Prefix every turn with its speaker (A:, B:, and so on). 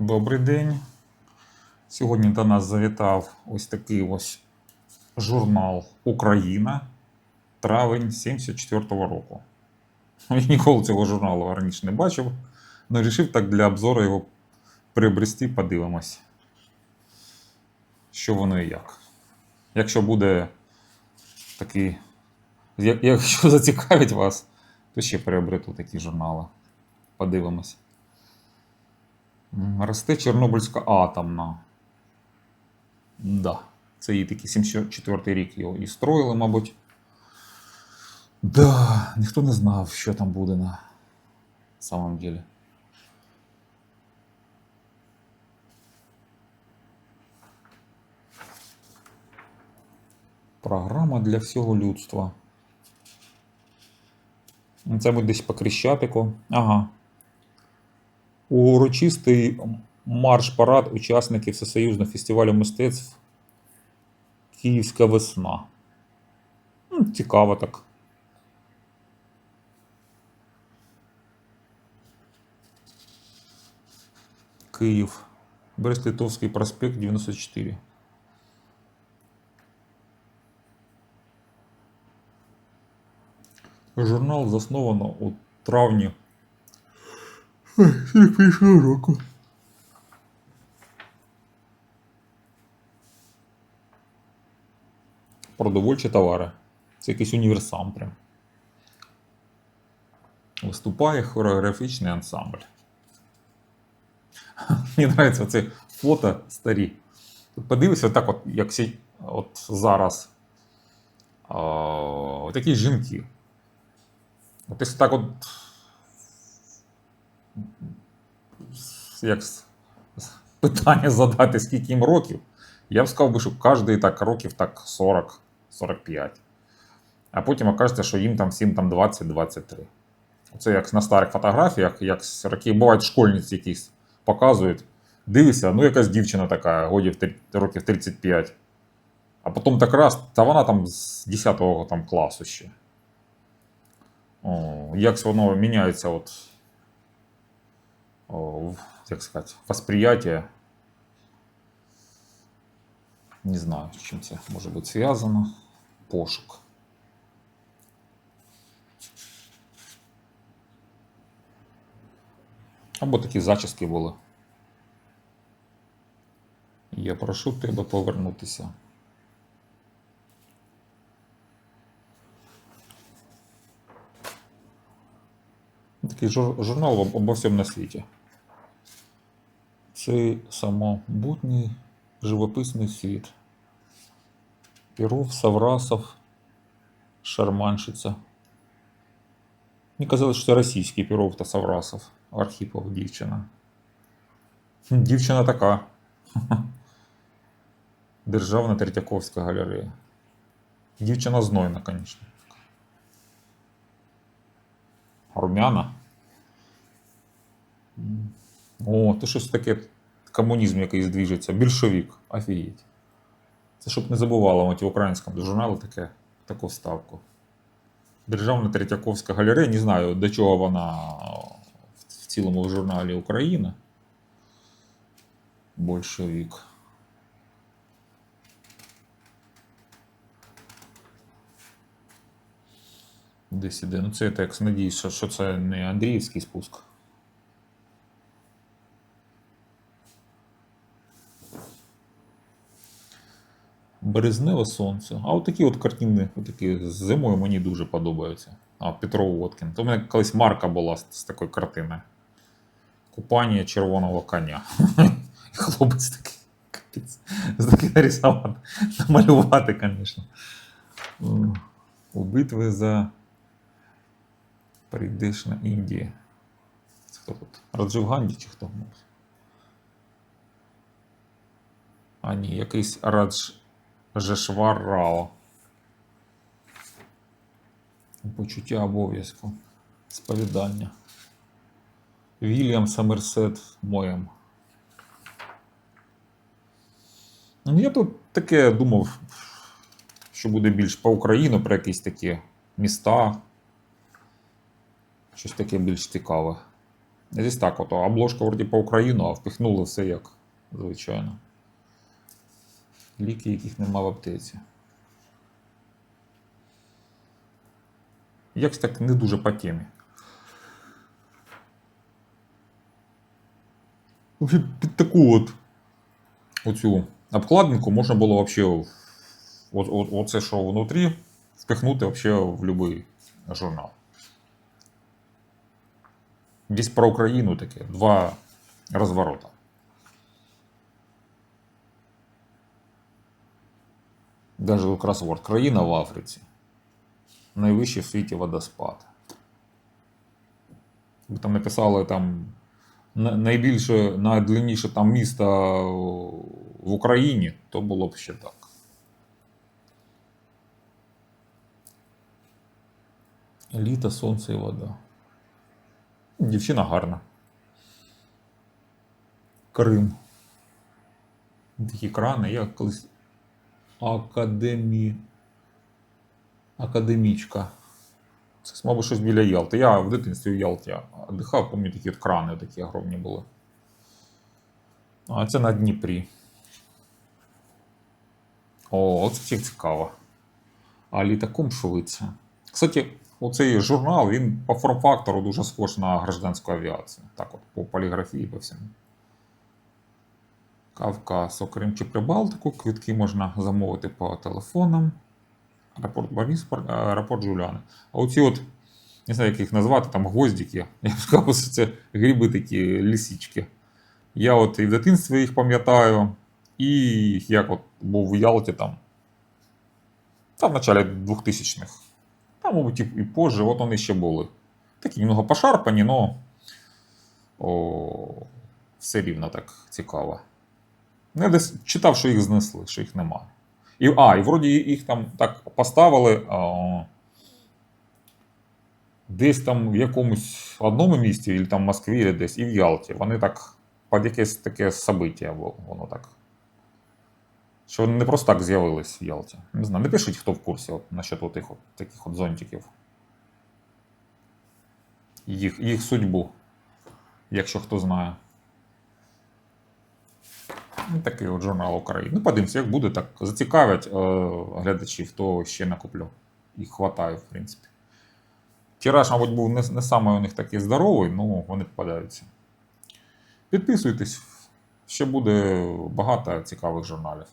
A: Добрий день. Сьогодні до нас завітав ось такий ось журнал Україна, травень 74-го року. Я ніколи цього журналу раніше не бачив, але вирішив так для обзору його приобрести, подивимось, що воно і як. Якщо буде такий. Якщо зацікавить вас, то ще приобрету такі журнали. Подивимось. Росте Чорнобильська атомна. Да. Це її такий 74 рік його і строїли, мабуть. Да, ніхто не знав, що там буде на самом деле. Програма для всього людства. Це буде десь по Крещатику. Ага. Урочистий марш-парад учасників Всесоюзного фестивалю мистецтв Київська весна. Ну, цікаво так. Київ. Брест-Литовський проспект 94. Журнал засновано у травні 41 року. Продовольчі товари. Це якийсь універсам прям. Виступає хореографічний ансамбль. Мені подобається це фото старі. Подивися, так, от, як сі- от зараз. А, такі жінки. От якщо так от. Як питання задати, скільки їм років, я б сказав би, що кожен так років так 40-45. А потім окажеться, що їм там всім там 20-23. Це як на старих фотографіях, як роки бувають школьниці якісь показують. Дивишся, ну якась дівчина така, годів років 35. А потім так раз, та вона там з 10-го там класу ще. О, як воно міняється, от, як сказати, восприятие. Не знаю, з чим це може бути зв'язано. Пошук. Або такі зачіски були. Я прошу тебе повернутися. Такий журнал об- обо всьому на світі. Це самобутній живописний світ. Перов, Саврасов, Шарманщиця. Мені казали, що це російський Перов та Саврасов. Архіпов дівчина. Дівчина така. Державна Третьяковська галерея. Дівчина знойна, звісно. Румяна. О, то щось таке комунізм якийсь двіжиться. Більшовік. Офігеть. Це щоб не забувало мать, в українському журналі таке, таку ставку. Державна Третьяковська галерея. Не знаю, до чого вона в цілому в журналі Україна. Большевик. Десь іде. Ну, це так надіюсь, що це не Андріївський спуск. Березневе сонце. А от такі от картини, такі зимою мені дуже подобаються. А Петро Водкін. То в мене колись марка була з, з такої картини. Купання червоного коня. Хлопець такий. З таким нарисувати. Намалювати, звісно. О, У битви за прийдеш на Індії. Це хто тут? Раджив Ганді чи хто? А ні, якийсь Радж Жешвар Рао. Почуття обов'язку. Сповідання. Вільям Самерсет Моєм. Ну, Я тут таке думав, що буде більш по Україну, про якісь такі міста. Щось таке більш цікаве. Здесь так, от обложка вроді по Україну, а впихнули все як звичайно. Ліки, яких нема в аптеці. Якось так не дуже по темі. Під таку от оцю обкладинку можна було взагалі оце, що внутрі, впихнути взагалі в будь-який журнал. Десь про Україну таке, два розворота. Даже якраз країна в Африці. Найвищий в світі водоспад. Ви там написали там найбільше, найдлинніше там місто в Україні, то було б ще так. Літо, сонце і вода. Дівчина гарна. Крим. Такі крани, я колись. Академі. Академічка. Це, мабуть, щось біля Ялти. Я в дитинстві в Ялті дихав, пам'ятаю, такі от крани такі огромні були. А це на Дніпрі. О, оце цікаво. А літаком швидше. Кстати, оцей журнал, він по форм-фактору дуже схож на гражданську авіацію. Так от, по поліграфії, по всьому. Кавказ, окрім чи Прибалтику, квитки можна замовити по телефонам. Аеропорт Борисполь, аеропорт Жуляни. А оці от, не знаю, як їх назвати, там гвоздики. Я б сказав, що це гриби такі лісічки. Я от і в дитинстві їх пам'ятаю, і як от був в Ялті там. Там в началі 2000-х. Там, мабуть, і, позже, от вони ще були. Такі немного пошарпані, але все рівно так цікаво. Я десь читав, що їх знесли, що їх немає. І, а, і вроді їх там так поставили а, десь там в якомусь одному місті, або там в Москві, десь, і в Ялті. Вони так під якесь таке собиття воно так. Що вони не просто так з'явились в Ялті. Не знаю, напишіть, хто в курсі от, насчет от тих от, таких от зонтиків. Їх, їх судьбу, якщо хто знає. Такий от журнал України. Ну, подивимося, як буде, так зацікавить е, глядачів, то ще накуплю. Їх хватає, в принципі. Тираж, мабуть, був не, не саме у них такий здоровий, ну вони попадаються. Підписуйтесь, ще буде багато цікавих журналів.